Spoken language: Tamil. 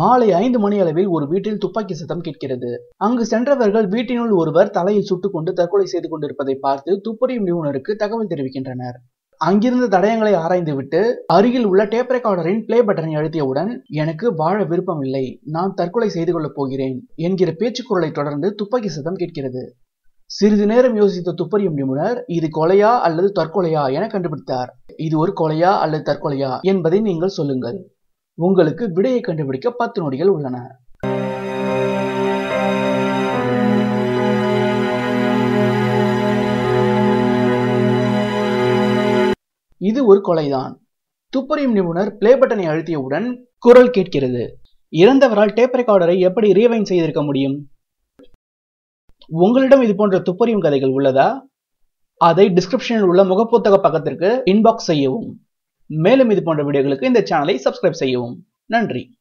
மாலை ஐந்து மணி அளவில் ஒரு வீட்டில் துப்பாக்கி சத்தம் கேட்கிறது. அங்கு சென்றவர்கள் வீட்டினுள் ஒருவர் தலையில் சுட்டுக்கொண்டு தற்கொலை செய்து கொண்டிருப்பதை பார்த்து துப்பறியும் நிபுணருக்கு தகவல் தெரிவிக்கின்றனர். அங்கிருந்த தடயங்களை ஆராய்ந்துவிட்டு அருகில் உள்ள டேப் ரெக்கார்டரின் பிளே பட்டனை அழுத்தியவுடன் எனக்கு வாழ விருப்பமில்லை. நான் தற்கொலை செய்து கொள்ளப் போகிறேன் என்கிற பேச்சுக்குரலை தொடர்ந்து துப்பாக்கி சத்தம் கேட்கிறது. சிறிது நேரம் யோசித்த துப்பறியும் நிபுணர் இது கொலையா அல்லது தற்கொலையா என கண்டுபிடித்தார். இது ஒரு கொலையா அல்லது தற்கொலையா என்பதை நீங்கள் சொல்லுங்கள். உங்களுக்கு விடையை கண்டுபிடிக்க பத்து நொடிகள் உள்ளன. இது ஒரு கொலைதான். துப்பறியும் நிபுணர் பிளே பட்டனை அழுத்தியவுடன் குரல் கேட்கிறது. இறந்தவரால் டேப் ரெக்கார்டரை எப்படி ரீவைன் செய்திருக்க முடியும்? உங்களிடம் இது போன்ற துப்பறியும் கதைகள் உள்ளதா? அதை டிஸ்கிரிப்ஷனில் உள்ள முகப்புத்தக பக்கத்திற்கு இன்பாக்ஸ் செய்யவும். மேலும் இது போன்ற வீடியோகளுக்கு இந்த சேனலை சப்ஸ்கிரைப் செய்யவும். நன்றி.